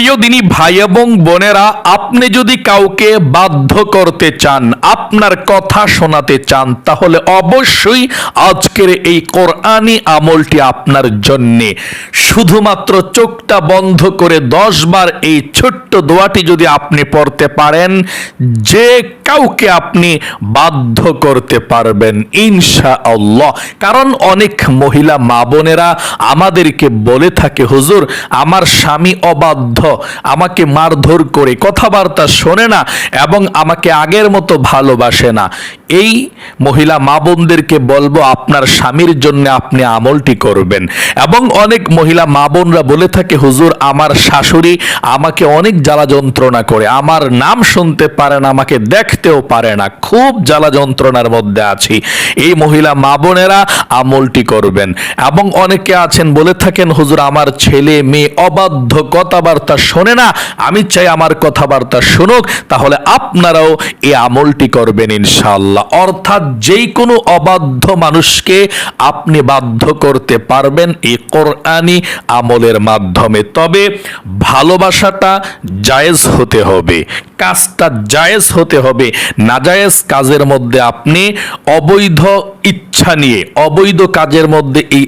প্রিয় দিনী ভাই এবং বোনেরা, আপনি যদি কাউকে বাধ্য করতে চান, আপনার কথা শোনাতে চান, তাহলে অবশ্যই আজকের এই কোরআনি আমলটি আপনার জন্যে। শুধুমাত্র চোখটা বন্ধ করে দশ বার এই ছোট্ট দোয়াটি যদি আপনি পড়তে পারেন, যে কাউকে আপনি বাধ্য করতে পারবেন ইনশা আল্লাহ কারণ অনেক মহিলা মা বোনেরা আমাদেরকে বলে থাকে, হুজুর, আমার স্বামী অবাধ্য আমাকে মারধর করে কথাবার্তা শোনে না এবং আমাকে আগের মতো ভালোবাসে না। এই মহিলা মা বোনদেরকে বলব, আপনার স্বামীর জন্য আপনি আমলটি করবেন। এবং অনেক মহিলা মা বোনরা বলে থাকে, হুজুর, আমার শাশুড়ি আমাকে অনেক জ্বালা যন্ত্রণা করে। আমার নাম শুনতে পারে না, আমাকে দেখতেও পারে না। খুব জ্বালা যন্ত্রণার মধ্যে আছি। এই মহিলা মা বোনেরা আমলটি করবেন। এবং অনেকে আছেন, বলে থাকেন, হুজুর, আমার ছেলে মেয়ে অবাধ্য কথাবার্তা শোনে না। আমি চাই আমার কথাবার্তা শুনুক, তাহলে আপনারাও এই আমলটি করবেন ইনশাআল্লাহ। অর্থাৎ যেই কোনো অবাধ্য মানুষকে আপনি বাধ্য করতে পারবেন এই কোরআনি আমলের মাধ্যমে। তবে ভালোবাসাটা জায়েজ হতে হবে, কাজটা জায়েজ হতে হবে। নাজায়েজ কাজের মধ্যে আপনি অবৈধ ইচ্ছা নিয়ে, অবৈধ কাজের মধ্যে এই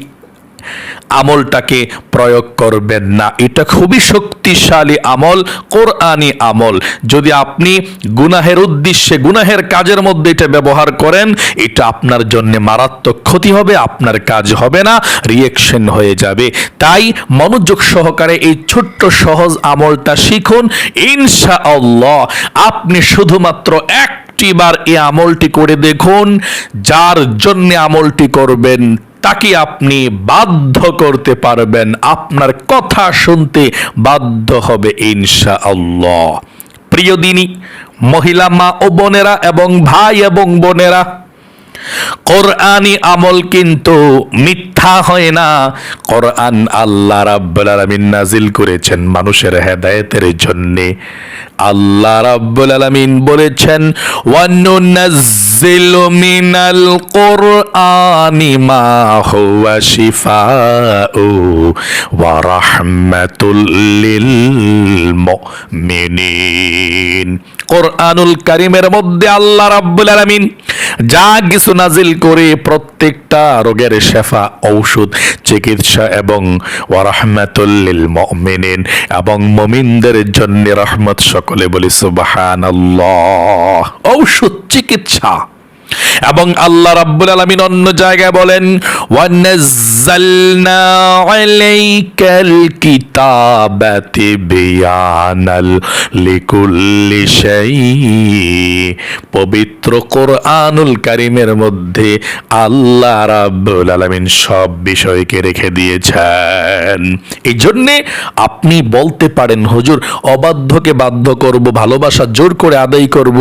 আমলটাকে প্রয়োগ করবেন না। এটা খুবই শক্তিশালী আমল কোরআনি আমল। যদি আপনি গুনাহের উদ্দেশ্যে, গুনাহের কাজের মধ্যে এটা ব্যবহার করেন, এটা আপনার জন্য মারাত্মক ক্ষতি হবে, আপনার কাজ হবে না রিয়েকশন হয়ে যাবে। তাই মনোযোগ সহকারে এই ছোট্ট সহজ আমলটা শিখুন। ইনশা আল্লাহ আপনি শুধুমাত্র এক বার এই আমলটি করে দেখুন, যার জন্য আমলটি করবেন তাকে আপনি বাধ্য করতে পারবেন। আপনার কথা শুনতে বাধ্য হবে ইনশা আল্লাহ প্রিয় দিনী, মহিলা মা ও বোনেরা এবং ভাই এবং বোনেরা কোরআনি আমল কিন্তু মিথ্যা হয় না। কোরআন আল্লাহ রাব্বুল আলামিন নাজিল করেছেন মানুষের হেদায়েতের জন্য। আল্লাহ রাব্বুল আলামিন বলেছেন, ওয়ানুনাজ্জিলু মিনাল কোরআনি মা হুয়া শিফাউ ওয়া রাহমাতুল লিল মুমিনিন কোরআনুল কারীমের মধ্যে আল্লাহ রাব্বুল আলামিন যা কিছু নাজিল করে প্রত্যেকটা রোগের শেফা, ঔষধ, চিকিৎসা এবং ওয়ারহমাতুল্লিল মুমিনিন এবং মুমিনদের জন্য রহমত সকলে বলি সুবহানাল্লাহ। ঔষধ, চিকিৎসা এবং আল্লাহ রাব্বুল আলামিন অন্য জায়গায় বলেন ওয়ানাজ্জালনা আলাইকাল কিতাবাতি বিয়ানাল লিকুল্লি শাই পবিত্র কোরআনুল কারীমের মধ্যে আল্লাহ রাব্বুল আলামিন সব বিষয়কে রেখে দিয়েছেন। এই জন্যে আপনি বলতে পারেন, হুজুর, অবাধ্যকে বাধ্য করব, ভালোবাসা জোর করে আদায় করব,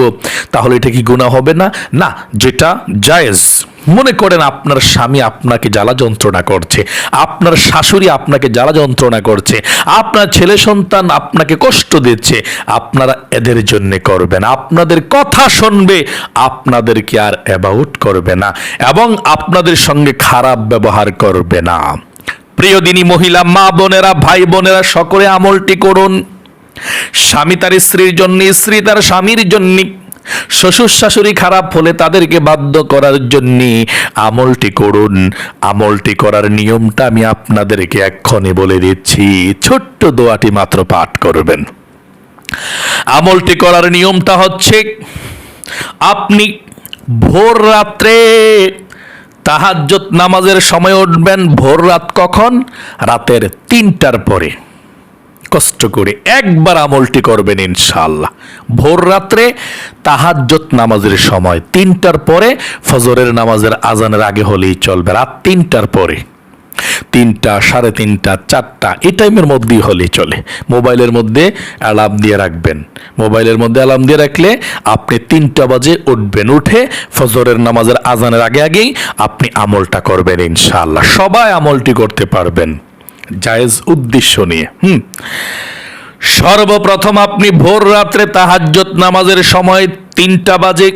তাহলে এটা কি গুনাহ হবে না? না, যেটা জায়েজ। মনে করেন আপনার স্বামী আপনাকে জ্বালা যন্ত্রণা করছে, আপনার শাশুড়ি আপনাকে জ্বালা যন্ত্রণা করছে, আপনার ছেলে সন্তান আপনাকে কষ্ট দিচ্ছে, আপনারা এদের জন্য করবেন, আপনাদের কথা শুনবে, আপনাদেরকে আর অ্যাবাউট করবে না এবং আপনাদের সঙ্গে খারাপ ব্যবহার করবে না। প্রিয় দিনী মহিলা, মা বোনেরা, ভাই বোনেরা, সকলে আমলটি করুন। স্বামী তার স্ত্রীর জন্য, স্ত্রী তার স্বামীর জন্য শ্বশুর শাশুড়ি খারাপ হলে তাদেরকে বাধ্য করার জন্য আমলটি করুন। আমলটি করার নিয়মটা আমি আপনাদেরকে এক্ষণে বলে দিচ্ছি। ছোট্ট দোয়াটি মাত্র পাঠ করবেন। আমলটি করার নিয়মটা হচ্ছে, আপনি ভোর রাত্রে তাহাজ্জত নামাজের সময় উঠবেন। ভোর রাত কখন? রাতের তিনটার পরে। কষ্ট করে একবার আমলটি করবেন ইনশাল্লাহ ভোর রাত্রে তাহাজ্জত নামাজের সময় তিনটার পরে ফজরের নামাজের আজানের আগে হলেই চলবে, রাত তিনটার পরে। তিনটা, সাড়ে তিনটা, চারটা, এই টাইমের মধ্যেই হলেই চলে। মোবাইলের মধ্যে অ্যালার্ম দিয়ে রাখবেন। মোবাইলের মধ্যে অ্যালার্ম দিয়ে রাখলে আপনি তিনটা বাজে উঠবেন। উঠে ফজরের নামাজের আজানের আগে আগেই আপনি আমলটা করবেন ইনশাআল্লাহ। সবাই আমলটি করতে পারবেন। জায়েজ উদ্দেশ্য নিয়ে, হুম? সর্বপ্রথম আপনি ভোর রাত্রে তাহাজ্জত নামাজের সময় তিনটা বাজে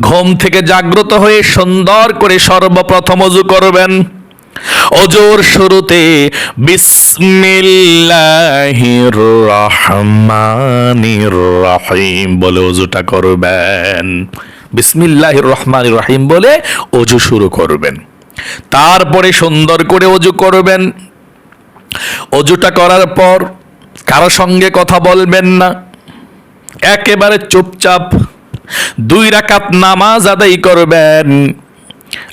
ঘুম থেকে জাগ্রত হয়ে সুন্দর করে সর্বপ্রথম অজু করবেন। অজোর শুরুতে বিসমিল্লাহির রহমানির রহিম বলে অজুটা করবেন। বিসমিল্লাহির রহমানির রহিম বলে অজু শুরু করবেন। তারপরে সুন্দর করে অজু করবেন। অজুটা করার পর কারও সঙ্গে কথা বলবেন না। একেবারে চুপচাপ দুই রাকাত নামাজ আদায় করবেন।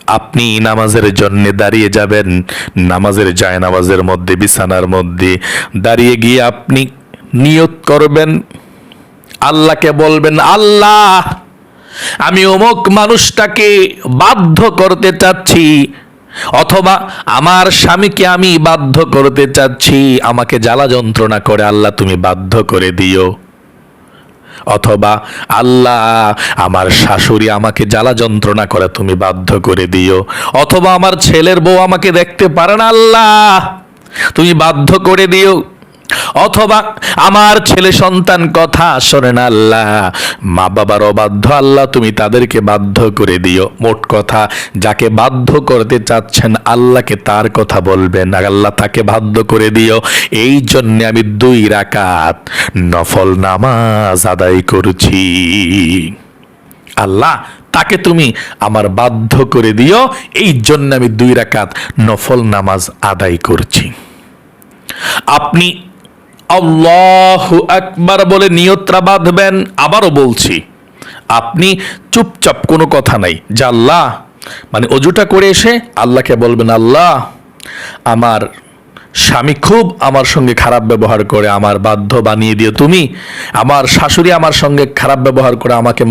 আপনি নামাজের জন্য দাঁড়িয়ে যাবেন। নামাজের যায় নামাজের মধ্যে, বিছানার মধ্যে দাঁড়িয়ে গিয়ে আপনি নিয়ত করবেন। আল্লাহকে বলবেন, আল্লাহ আমি অমুক মানুষটাকে বাধ্য করতে চাচ্ছি, অথবা আমার স্বামীকে আমি বাধ্য করতে চাচ্ছি, আমাকে জ্বালা যন্ত্রণা করে আল্লাহ তুমি বাধ্য করে দিও। অথবা আল্লাহ, আমার শাশুড়ি আমাকে জ্বালা যন্ত্রণা করে তুমি বাধ্য করে দিও। অথবা আমার ছেলের বউ আমাকে দেখতে পারে না, আল্লাহ, তুমি বাধ্য করে দিও। অথবা আমার ছেলে সন্তান কথা শোনে না আল্লাহ। মা বাবার অবাধ্য আল্লাহ, তুমি তাদেরকে বাধ্য করে দিও। মোট কথা, যাকে বাধ্য করতে চাচ্ছেন আল্লাহকে তার কথা বলবেন আল্লাহ তাকে বাধ্য করে দিও। এই জন্য আমি দুই রাকাত নফল নামাজ আদায় করছি। আল্লাহ, তাকে তুমি আমার বাধ্য করে দিও। এই জন্য আমি দুই রাকাত নফল নামাজ আদায় করছি। আপনি আল্লাহ একবার বলে নিয়ত্রা বাঁধবেন, আবারও বলছি, আপনি চুপচাপ কোনো কথা নাই। যে আল্লাহ মানে অজুটা করে এসে আল্লাহকে বলবেন, আল্লাহ, আমার স্বামী খুব আমার সঙ্গে খারাপ ব্যবহার করে, আমার বাধ্য বানিয়ে দিও তুমি। আমার শাশুড়ি আমার সঙ্গে খারাপ ব্যবহার করে, আমাকে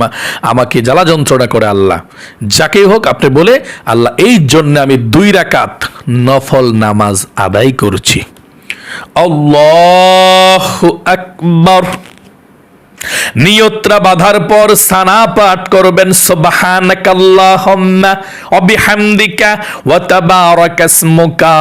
আমাকে জ্বালা যন্ত্রণা করে, আল্লাহ। যাকেই হোক আপনি বলে, আল্লাহ, এই জন্য আমি দুই রাকাত নফল নামাজ আদায় করছি। আল্লাহু আকবার। নিয়ত্রা বাঁধার পর সানা পাঠ করবেন সোবাহান ওয়া বিহামদিকা ওয়া তাবারাকা ইসমুকা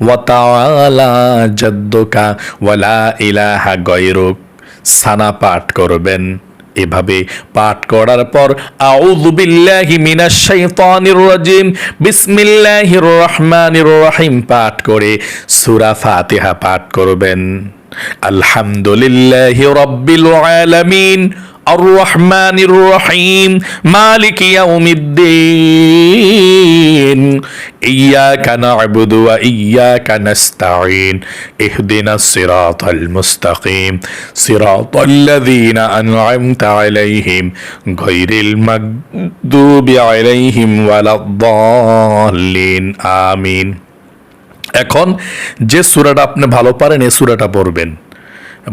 ওয়া তাআলা জাদ্দুকা ওয়া লা ইলাহা গায়রুক। সানা পাঠ করবেন। এভাবে পাঠ করার পর আউযু বিল্লাহি মিনাশ শাইতানির রাজিম, বিসমিল্লাহির রহমানির রহিম পাঠ করে সূরা ফাতিহা পাঠ করবেন। আলহামদুলিল্লাহি রাব্বিল আলামিন। الرحمن الرحيم مالك يوم الدين إياك نعبد وإياك نستعين اهدنا الصراط المستقيم صراط الذين أنعمت عليهم غير المغضوب عليهم ولا الضالين آمين এখন যে সুরাটা আপনি ভালো পারেন এই সুরাটা পড়বেন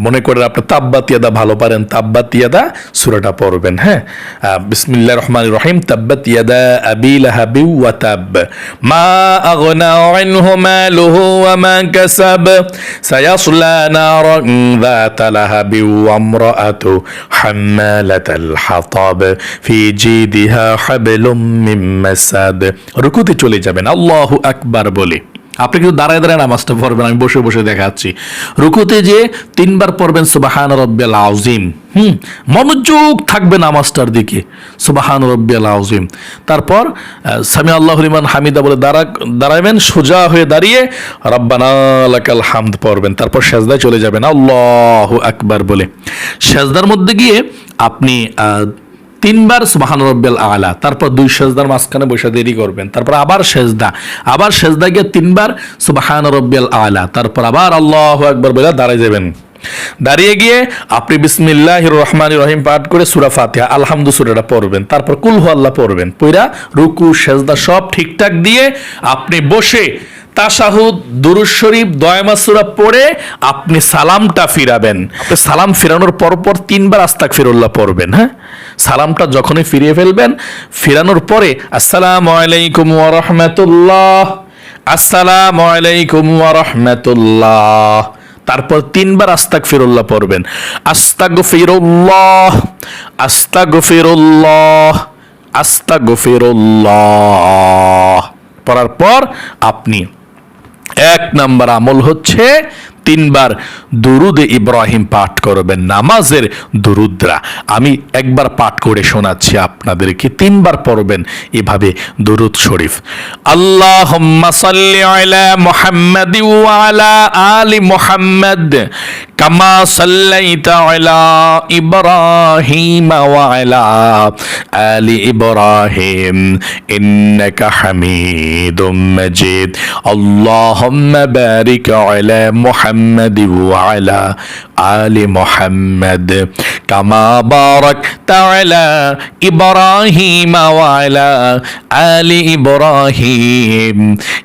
মনে করেন আপনি তাব্বাতিয়াদা ভালো পারেন তাব্বাতিয়াদা সুরাটা পড়বেন হ্যাঁ বিসমিল্লাহ রহমান রহিম তাব্বাতিয়াদা আবি লাহাবি ওয়া তাব মা আগনা আনহু মালুহু ওয়া মা কাসাব সায়াসলা নারান ذات لهب وامرأته حمالة الحطب في جيدها حبل من مسد রুকুতে চলে যাবেন আল্লাহু আকবার বলে আপনি কিন্তু দাঁড়ায় দাঁড়ায় নামাজটা পড়বেন, আমি বসে বসে দেখাচ্ছি। রুকুতে যে তিনবার পড়বেন, সুবাহান রব্বিয়াল আউজিম হুম, মনোযোগ থাকবে নামাজটার দিকে, সুবাহান রব্বিয়াল আউজিম তারপর সামি আল্লাহ লিমান হামিদা বলে দাঁড়া দাঁড়াবেন সোজা হয়ে দাঁড়িয়ে রব্বানা লাকাল হামদ পড়বেন। তারপর সেজদায় চলে যাবেন, আল্লাহ আকবার বলে। সেজদার মধ্যে গিয়ে আপনি তিনবার সুবাহান রব্বেল আলা, তারপর দুই সেজদার মাঝখানে বসে দেরি করবেন, তারপর আবার সেজদা আবার সেজদা গিয়ে তিনবার সুবাহান রব্বেল আলা, তারপর আবার আল্লাহ একবার বলে দাঁড়ায় যাবেন। দাঁড়িয়ে গিয়ে আপনি বিসমিল্লাহ রহমান রহিম পাঠ করে সুরা ফাতিহা আলহামদু সুরাটা পড়বেন, তারপর কুলহু আল্লাহ পড়বেন, পইরা রুকু, সেজদা সব ঠিকঠাক দিয়ে আপনি বসে তাশাহুদ, দুরুদ শরীফ দয়ামাসুরা পড়ে আপনি সালামটা ফিরাবেন। আপনি সালাম ফিরানোর পরপর তিনবার আস্তাক ফিরুল্লাহ পড়বেন হ্যাঁ? সালামটা যখনই ফিরিয়ে ফেলবেন, ফিরানোর পরে, আসসালামু আলাইকুম রাহমাতুল্লাহ, আসসালামু আলাইকুম রাহমাতুল্লাহ। তারপর তিনবার আস্তাক ফিরুল্লাহ পড়বেন আস্তাগ ফিরুল্লাহ আস্তাগ ফিরুল্লাহ আস্তাগ ফিরুল্লাহ পড়ার পর আপনি এক নাম্বার আমল হচ্ছে তিনবার দুরুদে ইব্রাহিম পাঠ করবেন, নামাজের দুরুদ্রা। আমি একবার পাঠ করে শোনাচ্ছি আপনাদেরকে, তিনবার পড়বেন এভাবে দুরুদ শরীফ। আল্লাহ মোহাম্মদ আলি মোহাম্মদ, কামা সাল্লাইতা আলা ইব্রাহিম ওয়া আলা আলি ইব্রাহিম, ইন্নাকা হামিদুম মাজিদ। আল্লাহুম্মা বারিক আলা মুহাম্মদ। محمد وعلى آل محمد كما باركت على إبراهيم وعلى آل إبراهيم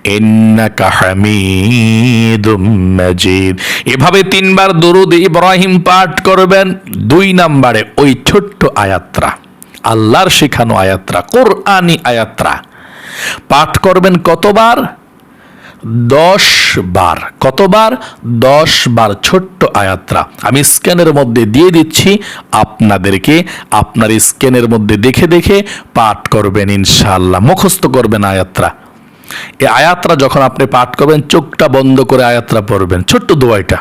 إنك حميد مجيد এভাবে তিনবার দরুদ ইব্রাহিম পাঠ করবেন দুই নম্বরে ওই ছোট্ট আয়াত্রা আল্লাহর শেখানো আয়াত্রা কোরআনি আয়াত্রা পাঠ করবেন কতবার দশ বার। কতবার? দশ বার ছোট্ট আয়াত্রা। আমি স্ক্যানের মধ্যে দিয়ে দিচ্ছি, আপনাদেরকে আপনার স্ক্যানের মধ্যে দেখে দেখে পাঠ করবেন ইনশাল্লাহ মুখস্থ করবেন আয়াত্রা। এই আয়াত্রা যখন আপনি পাঠ করবেন, চোখটা বন্ধ করে আয়াত্রা পড়বেন। ছোট্ট দোয়াইটা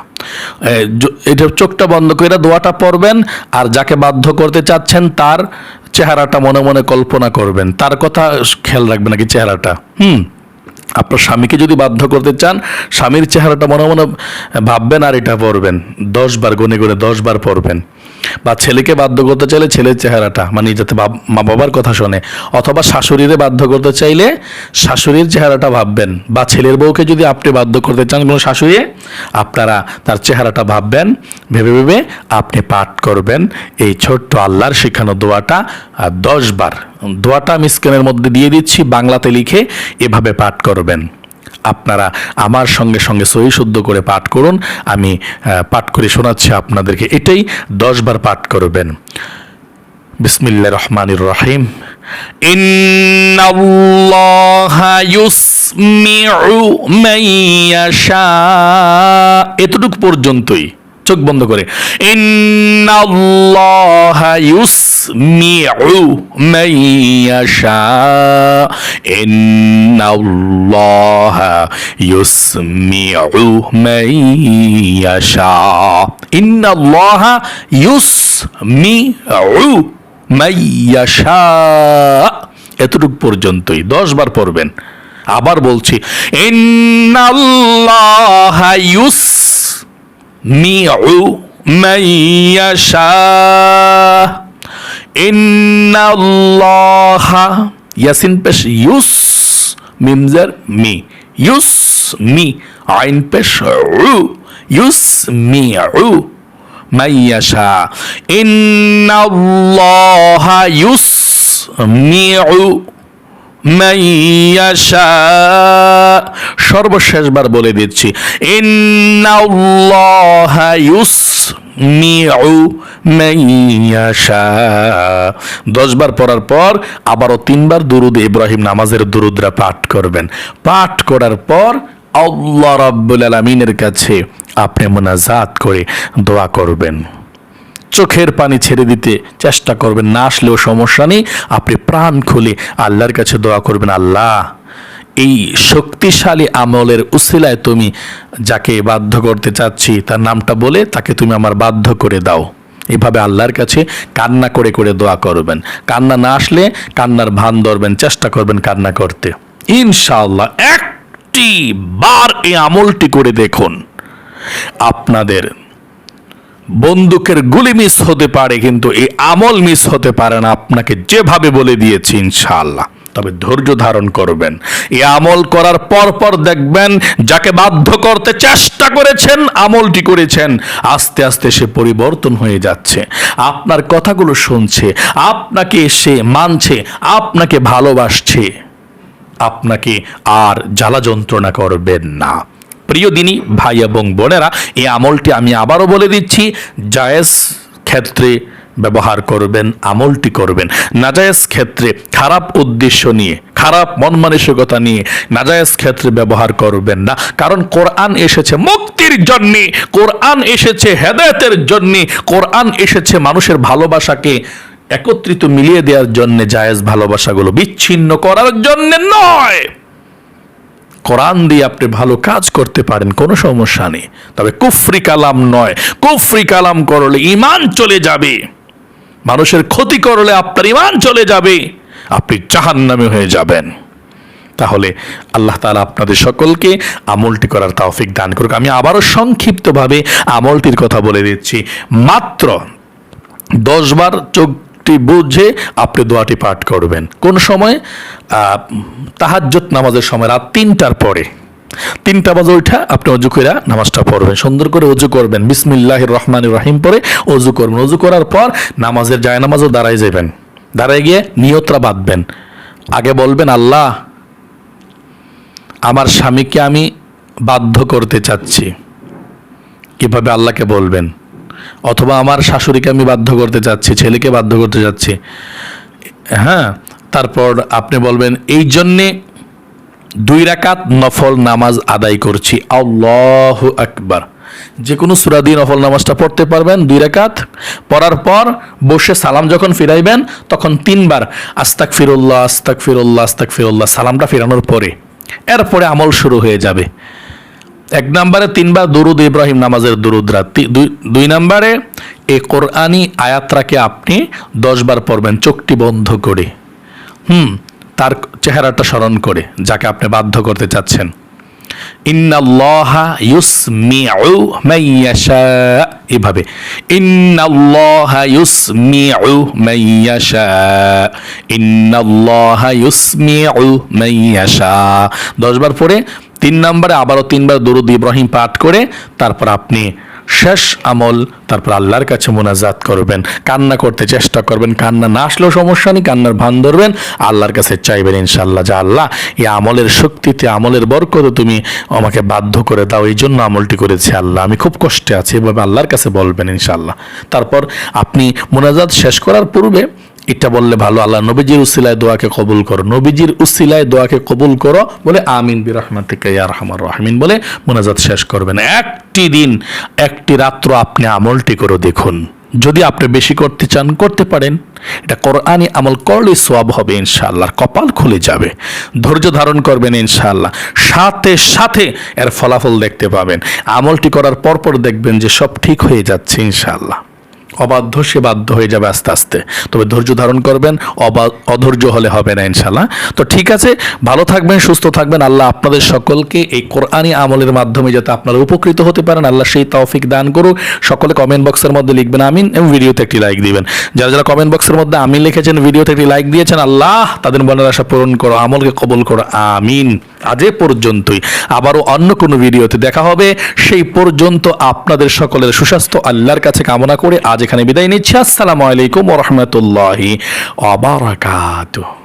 এটা। চোখটা বন্ধ করে দোয়াটা পড়বেন, আর যাকে বাধ্য করতে চাচ্ছেন, তার চেহারাটা মনে মনে কল্পনা করবেন। তার কথা খেয়াল রাখবেন নাকি চেহারাটা। হুম। আপনার স্বামীকে যদি বাধ্য করতে চান, স্বামীর চেহারাটা মনে মনে ভাববেন আর এটা পড়বেন দশ বার গুনে গুনে দশ বার পড়বেন বা ছেলেকে বাধ্য করতে চাইলে ছেলের চেহারাটা মানে যাতে মা বাবার কথা শোনে, অথবা শাশুড়িরে বাধ্য করতে চাইলে শাশুড়ির চেহারাটা ভাববেন, বা ছেলের বউকে যদি আপনি বাধ্য করতে চান কোনো শাশুড়ি আপনারা তার চেহারাটা ভাববেন, ভেবে ভেবে আপনি পাঠ করবেন। এই ছোট্ট আল্লাহর শেখানো দোয়াটা আর দশ বার, দোয়াটা আমি স্ক্রিনের মধ্যে দিয়ে দিচ্ছি, বাংলাতে লিখে এভাবে পাঠ করবেন। আপনারা আমার সঙ্গে সঙ্গে সহি শুদ্ধ করে পাঠ করুন। আমি পাঠ করে শোনাচ্ছি আপনাদেরকে। এটাই দশবার পাঠ করবেন। বিসমিল্লা রহমানির রহিম। এতটুক পর্যন্তই। চোখ বন্ধ করে। এতটুক পর্যন্তই দশ বার পড়বেন। আবার বলছি ইন্নাল্লাহা يجمع من يشاء. إن الله ياسين بش يس ميمزر مي. يس مي. عين بش عو يس مي عو من يشاء. إن الله يس يسمع মাইয়াশা সর্বশেষবার বলে দিচ্ছি ইন্নাউল্লাহায়ুস ইউস মাইয়াশা দশবার পড়ার পর আবারও তিনবার দুরুদ, ইব্রাহিম নামাজের দুরুদরা পাঠ করবেন। পাঠ করার পর আল্লাহ রাব্বুল আলমিনের কাছে আপনি মোনাজাত করে দোয়া করবেন। চোখের পানি ছেড়ে দিতে চেষ্টা করবেন, না আসলেও সমস্যা নেই। আপনি প্রাণ খুলে আল্লাহর কাছে দোয়া করবেন, আল্লাহ, এই শক্তিশালী আমলের উসিলায় তুমি যাকে বাধ্য করতে চাচ্ছি, তার নামটা বলে তাকে তুমি আমার বাধ্য করে দাও। এভাবে আল্লাহর কাছে কান্না করে করে দোয়া করবেন। কান্না না আসলে কান্নার ভান ধরবেন, চেষ্টা করবেন কান্না করতে। ইনশাআল্লাহ একটি বার এই আমলটি করে দেখুন। আপনাদের বন্দুকের গুলি মিস হতে পারে, কিন্তু এই আমল মিস হতে পারে না। আপনাকে যেভাবে বলে দিয়েছি, ইনশাআল্লাহ। তবে ধৈর্য ধারণ করবেন। এই আমল করার পর পর দেখবেন, যাকে বাধ্য করতে চেষ্টা করেছেন, আমলটি করেছেন, আস্তে আস্তে সে পরিবর্তন হয়ে যাচ্ছে। আপনার কথাগুলো শুনছে, আপনাকে সে মানছে, আপনাকে ভালোবাসছে। আপনাকে আর জ্বালা যন্ত্রণা করবেন না। প্রিয় দিনী, ভাই এবং বোনেরা, এই আমলটি আমি আবারও বলে দিচ্ছি, জায়েজ ক্ষেত্রে ব্যবহার করবেন, আমলটি করবেন। নাজায়েজ ক্ষেত্রে খারাপ উদ্দেশ্য নিয়ে, খারাপ মন মানসিকতা নিয়ে নাজায়েজ ক্ষেত্রে ব্যবহার করবেন না। কারণ কোরআন এসেছে মুক্তির জন্যে, কোরআন এসেছে হেদায়তের জন্যে, কোরআন এসেছে মানুষের ভালোবাসাকে একত্রিত মিলিয়ে দেওয়ার জন্য জায়েজ ভালোবাসাগুলো বিচ্ছিন্ন করার জন্য নয়। কোরআন দিয়ে আপনি ভালো কাজ করতে পারেন, কোনো সমস্যা নেই। তবে কুফরি কালাম নয়। কুফরি কালাম করলে ইমান চলে যাবে। মানুষের ক্ষতি করলে আপনার ইমান চলে যাবে। আপনি জাহান্নামে হয়ে যাবেন। তাহলে আল্লাহ তাআলা আপনাদের সকলকে আমলটি করার তাওফিক দান করুক। আমি আবারও সংক্ষিপ্তভাবে আমলটির কথা বলে দিচ্ছি। মাত্র দশবার চোখটি বুঝে আপনি দোয়াটি পাঠ করবেন। কোন সময়? তাহাজ্জত নামাজের সময় রাত তিনটার পরে। তিনটা বাজে ওইটা আপনি অজু করে নামাজটা পড়বেন, সুন্দর করে অজু করবেন বিসমিল্লাহ রহমান রহিম পরে অজু করবেন। অজু করার পর নামাজের যায় নামাজও দাঁড়ায় যাবেন দাঁড়ায় গিয়ে নিয়তরা বাঁধবেন। আগে বলবেন, আল্লাহ, আমার স্বামীকে আমি বাধ্য করতে চাচ্ছি। কীভাবে আল্লাহকে বলবেন। অথবা আমার শাশুড়িকে আমি বাধ্য করতে চাচ্ছি, ছেলেকে বাধ্য করতে চাচ্ছি। হ্যাঁ তারপর আপনি বলবেন, এই জন্যে দুই রাকাত নফল নামাজ আদায় করছি। আল্লাহ আকবার। যে কোনো সুরা দিয়ে নফল নামাজটা পড়তে পারবেন দুই রাকাত। পড়ার পর বসে সালাম যখন ফিরাইবেন, তখন তিনবার আস্তাক ফিরুল্লাহ আস্তাক ফিরুল্লাহ আস্তাক ফিরুল্লাহ সালামটা ফেরানোর পরে। এরপরে আমল শুরু হয়ে যাবে। এক নম্বরে তিনবার দুরুদ ইব্রাহিম নামাজের দুরুদ রাত। দুই- নম্বরে এই কোরআনি আয়াতটাকে আপনি দশবার পড়বেন, চোখটি বন্ধ করে। হুম, তার চেহারাটা স্মরণ করে, যাকে আপনি বাধ্য করতে চাচ্ছেন। ইন্নাল্লাহা ইউসমিউ এভাবে দশবার পরে তিন নম্বরে আবারও তিনবার দরুদ ইব্রাহিম পাঠ করে তারপর আপনি শেষ আমল, তারপর আল্লাহর কাছে মোনাজাত করবেন। কান্না করতে চেষ্টা করবেন, কান্না না আসলেও সমস্যা নেই, কান্নার ভান ধরবেন। আল্লাহর কাছে চাইবেন ইনশাল্লাহ যা আল্লাহ, এই আমলের শক্তিতে, আমলের বরকতে তুমি আমাকে বাধ্য করে দাও। এই জন্য আমলটি করেছি আল্লাহ। আমি খুব কষ্টে আছি, এভাবে আল্লাহর কাছে বলবেন ইনশাল্লাহ তারপর আপনি মোনাজাত শেষ করার পূর্বে এটা বললে ভালো, আল্লাহ নবীজির উসিলায় দোয়াকে কবুল করো, নবীজির উসিলায় দোয়াকে কবুল করো, বলে আমিন বি রহমাতিকা ইয়া রহমান রহমিন বলে মোনাজাত শেষ করবেন। একটি দিন, একটি রাত্র আপনি আমলটি করে দেখুন। যদি আপনি বেশি করতে চান, করতে পারেন। এটা কোরআনি আমল করলে সোয়াব হবে ইনশাআল্লাহ কপাল খুলে যাবে। ধৈর্য ধারণ করবেন ইনশাআল্লাহ। সাথে সাথে এর ফলাফল দেখতে পাবেন। আমলটি করার পরপর দেখবেন যে সব ঠিক হয়ে যাচ্ছে ইনশাআল্লাহ। অবাধ্য, সে বাধ্য হয়ে যাবে আস্তে আস্তে। তবে ধৈর্য ধারণ করবেন, অবা, অধৈর্য হলে হবে না ইনশাল্লাহ তো ঠিক আছে, ভালো থাকবেন, সুস্থ থাকবেন, আল্লাহ আপনাদের সকলকে এই কোরআনী আমলের মাধ্যমে যাতে আপনারা উপকৃত হতে পারেন, আল্লাহ সেই তৌফিক দান করুক। সকলে কমেন্ট বক্সের মধ্যে লিখবেন, আমিন এবং ভিডিওতে একটি লাইক দিবেন। যারা যারা কমেন্ট বক্সের মধ্যে আমিন লিখেছেন, ভিডিওতে একটি লাইক দিয়েছেন, আল্লাহ তাদের মনের আশা পূরণ করো, আমলকে কবল করো, আমিন। আজ এ পর্যন্তই। আবারও অন্য কোনো ভিডিওতে দেখা হবে। সেই পর্যন্ত আপনাদের সকলের সুস্বাস্থ্য, আল্লাহর কাছে কামনা করে আজ এখানে বিদায় নিচ্ছি। আসসালামু আলাইকুম ওরহমতুল্লাহি অবরাকাতুহ